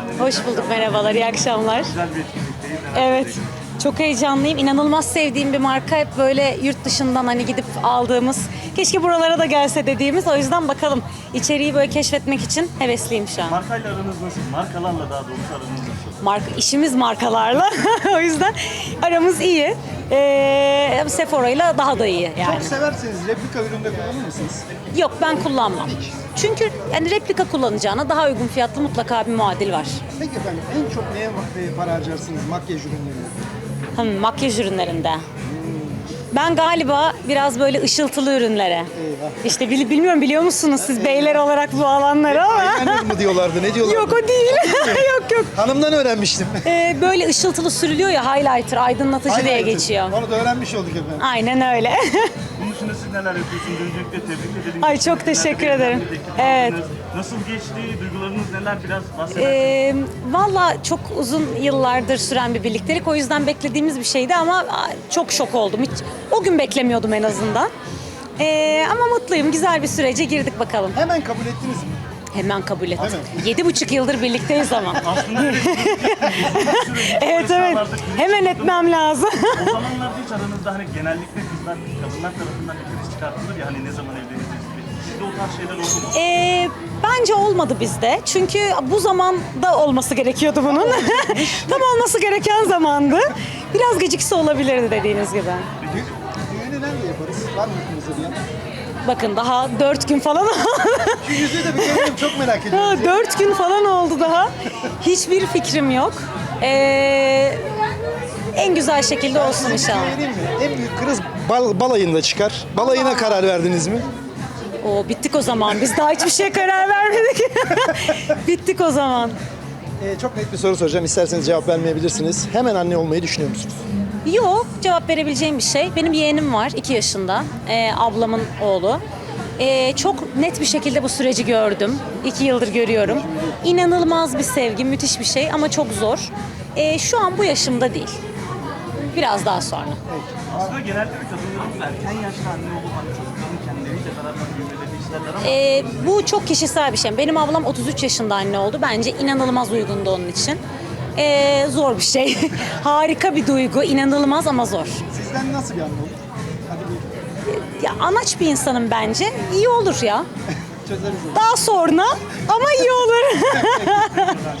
geldiniz. Hoş bulduk merhabalar, iyi akşamlar. Güzel bir etkinlikteyiz. Evet, çok heyecanlıyım. İnanılmaz sevdiğim bir marka. Hep böyle yurt dışından hani gidip aldığımız, keşke buralara da gelse dediğimiz. O yüzden bakalım içeriği böyle keşfetmek için hevesliyim şu an. Markayla aranız nasıl? Markalarla daha doğrusu aranız nasıl? Marka, işimiz markalarla. o yüzden aramız iyi. Ee, Sephora ile daha da iyi yani. Çok severseniz replika üründe kullanır mısınız? Yok ben kullanmam. Çünkü yani replika kullanacağına daha uygun fiyatlı mutlaka bir muadil var. Peki efendim en çok neye para harcarsınız makyaj ürünlerine? Makyaj ürünlerinde. Ben galiba biraz böyle ışıltılı ürünlere. Eyvah. İşte bil- bilmiyorum biliyor musunuz siz beyler olarak bu alanları ama. Eyeliner mı diyorlardı ne diyorlardı? yok o değil. yok yok. Hanımdan öğrenmiştim. Ee, böyle ışıltılı sürülüyor ya highlighter, aydınlatıcı diye Highlighter. geçiyor. Onu da öğrenmiş olduk efendim. Aynen öyle. Bunun dışında siz neler yapıyorsunuz? Öncelikle tebrik ederim. Ay, çok teşekkür ederim. Evet. Nasıl geçti? Duygularınız neler? Biraz bahseder Ee, Valla çok uzun yıllardır süren bir birliktelik. O yüzden beklediğimiz bir şeydi ama aa, çok şok oldum. Hiç, o gün beklemiyordum en azından. Ee, ama mutluyum. Güzel bir sürece girdik bakalım. Hemen kabul ettiniz mi? Hemen kabul ettim. Hemen. Yedi buçuk yıldır birlikteyiz ama. Aslında evet evet. Hemen etmem lazım. O zamanlarda hiç aranızda hani genellikle kızlar, kadınlar tarafından bir kriz çıkartılır ya hani ne zaman evleneceğiz gibi. Sizde o tarz şeyler oldu mu? Ee, bence olmadı bizde. Çünkü bu zamanda olması gerekiyordu bunun. Tam olması gereken zamandı. Biraz gecikse olabilirdi dediğiniz gibi. Yaparız? Var mı aklınızda bir? Bakın daha dört gün falan Şu yüzüğü de bir görelim çok merak ediyorum. Dört gün falan oldu daha. Hiçbir fikrim yok. Ee, en güzel şekilde olsun şey inşallah. vereyim mi? En büyük kriz bal, balayında çıkar. Balayına karar verdiniz mi? O bittik o zaman. Biz daha hiçbir şeye karar vermedik. bittik o zaman. Ee, çok net bir soru soracağım. İsterseniz cevap vermeyebilirsiniz. Hemen anne olmayı düşünüyor musunuz? Yok cevap verebileceğim bir şey. Benim yeğenim var 2 yaşında. Ee, ablamın oğlu. Ee, çok net bir şekilde bu süreci gördüm. 2 yıldır görüyorum. İnanılmaz bir sevgi, müthiş bir şey ama çok zor. Ee, şu an bu yaşımda değil. Biraz daha sonra. Aslında genelde de kadınların erken yaşta anne olup hani çocukların kendileriyle beraber ama Ee, bu çok kişisel bir şey. Benim ablam 33 yaşında anne oldu. Bence inanılmaz uygundu onun için. Ee, zor bir şey. Harika bir duygu, inanılmaz ama zor. Sizden nasıl bir olur? Hadi bir Ya anaç bir insanım bence. İyi olur ya. çözeriz onu. Daha sonra ama iyi olur.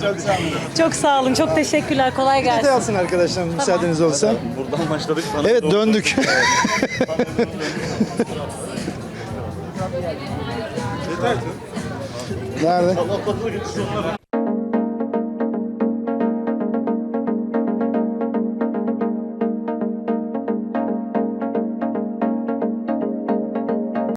Çok sağ olun. çok sağ olun. Çok teşekkürler. Kolay Detay gelsin. alsın arkadaşlar müsaadeniz olsa. buradan başladık. Bana Evet döndük. Nerede? Allah geçiş